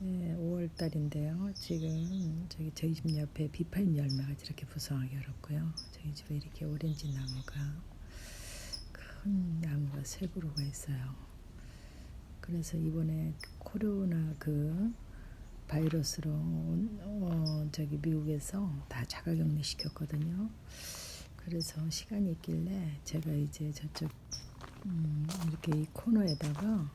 네, 5월 달인데요. 지금 저기 저희 집 옆에 비파인 열매가 이렇게 부성하게 열었고요. 저희 집에 이렇게 오렌지 나무가 큰 나무가 세 그루가 있어요. 그래서 이번에 코로나 그 바이러스로 어, 저기 미국에서 다 자가격리 시켰거든요. 그래서 시간이 있길래 제가 이제 저쪽 음, 이렇게 이 코너에다가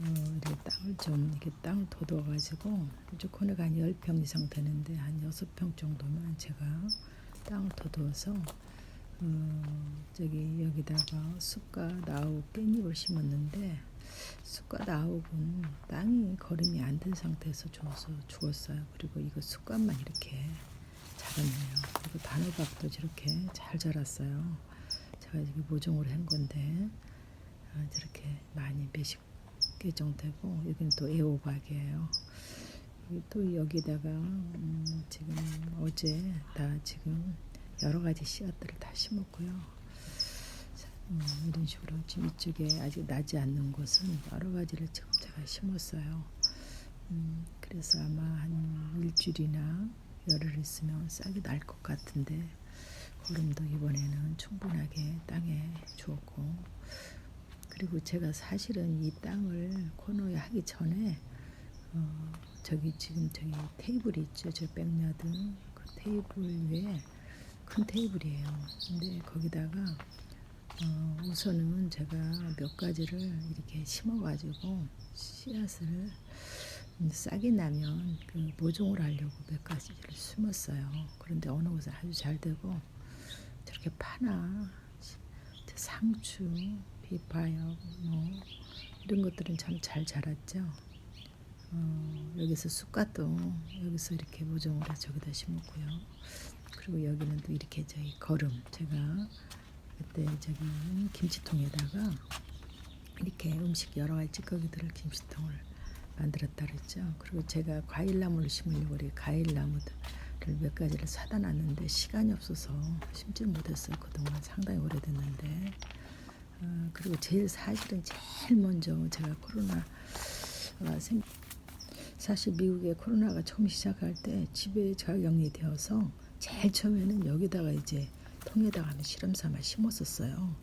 어, 이렇게 땅을 좀 이렇게 땅을 돋워가지고 이쪽 코너가 한 10평 이상 되는데 한 6평 정도만 제가 땅을 돋워서 어, 저기 여기다가 쑥과 나욱 깻잎을 심었는데 쑥과 나욱은 땅이 거름이 안 된 상태에서 죽어서 죽었어요. 그리고 이거 쑥갓만 이렇게 자랐네요. 그리고 단호박도 이렇게 잘 자랐어요. 제가 이게 모종으로 한 건데 아, 저렇게 많이 몇십 개 정도 되고 여기는 또 애호박이에요. 또 여기다가 음, 지금 어제 다 지금 여러 가지 씨앗들을 다 심었고요. 자, 음, 이런 식으로 지금 이쪽에 아직 나지 않는 곳은 여러 가지를 지금 제가 심었어요. 음, 그래서 아마 한 일주일이나 열흘 있으면 싹이 날 것 같은데 거름도 이번에는 충분하게 땅에 그리고 제가 사실은 이 땅을 코너에 하기 전에 어, 저기 지금 저기 테이블이 있죠. 저 백야드. 그 테이블 위에 큰 테이블이에요. 근데 거기다가 어, 우선은 제가 몇 가지를 이렇게 심어가지고 씨앗을 싹이 나면 그 모종을 하려고 몇 가지를 심었어요. 그런데 어느 곳은 아주 잘 되고 저렇게 파나 저 상추, 비파요, 뭐 이런 것들은 참 잘 자랐죠. 어, 여기서 쑥갓도 여기서 이렇게 모종을 해 저기다 심었고요. 그리고 여기는 또 이렇게 저희 거름 제가 그때 저기 김치통에다가 이렇게 음식 여러 가지 찌꺼기들을 김치통을 만들었다 그랬죠. 그리고 제가 과일나무를 심으려고 우리 과일나무들을 몇 가지를 사다 놨는데 시간이 없어서 심지 못했어요. 그동안 상당히 오래됐는데. 어, 그리고 제일 사실은 제일 먼저 제가 코로나가 생 사실 미국에 코로나가 처음 시작할 때 집에 자가격리 되어서 제일 처음에는 여기다가 이제 통에다가 하면 실험 삼아 심었었어요.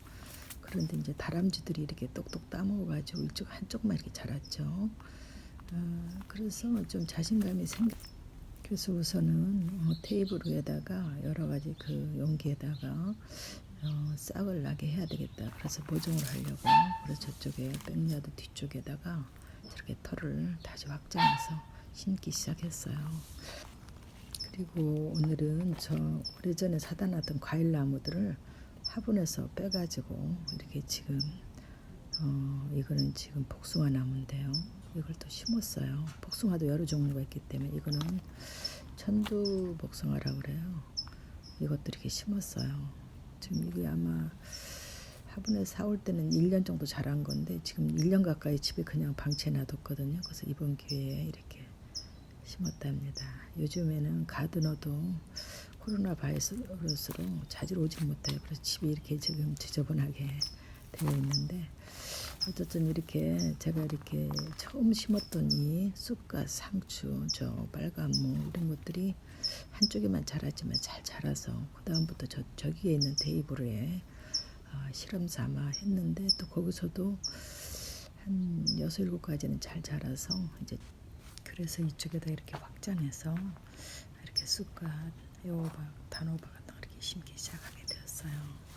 그런데 이제 다람쥐들이 이렇게 똑똑 따먹어가지고 이쪽 한쪽만 이렇게 자랐죠. 어, 그래서 좀 자신감이 생겨. 그래서 우선은 어, 테이블 위에다가 여러 가지 그 용기에다가 어, 싹을 나게 해야 되겠다. 그래서 보정을 하려고 그래서 저쪽에 백야드 뒤쪽에다가 저렇게 털을 다시 확장해서 심기 시작했어요. 그리고 오늘은 저 오래전에 사다 놨던 과일 나무들을 화분에서 빼가지고 이렇게 지금 어 이거는 지금 복숭아 나무인데요. 이걸 또 심었어요. 복숭아도 여러 종류가 있기 때문에 이거는 천두 복숭아라고 그래요. 이것도 이렇게 심었어요. 지금 이게 아마 화분에 사올 때는 1년 정도 자란 건데 지금 1년 가까이 집에 그냥 방치해 놔뒀거든요. 그래서 이번 기회에 이렇게 심었답니다. 요즘에는 가드너도 코로나 바이러스로 자주 오지 못해요. 그래서 집이 이렇게 지금 지저분하게 되어 있는데 어쨌든 이렇게 제가 이렇게 처음 심었던 이 쑥과 상추, 저 빨간무 이런 것들이 한쪽에만 자랐지만 잘 자라서 그 다음부터 저 저기에 있는 테이블에 어, 실험 삼아 했는데 또 거기서도 한 여섯 일곱 가지는 잘 자라서 이제 그래서 이쪽에다 이렇게 확장해서 이렇게 쑥과 애호박, 단호박 같은 거 이렇게 심기 시작하게 되었어요.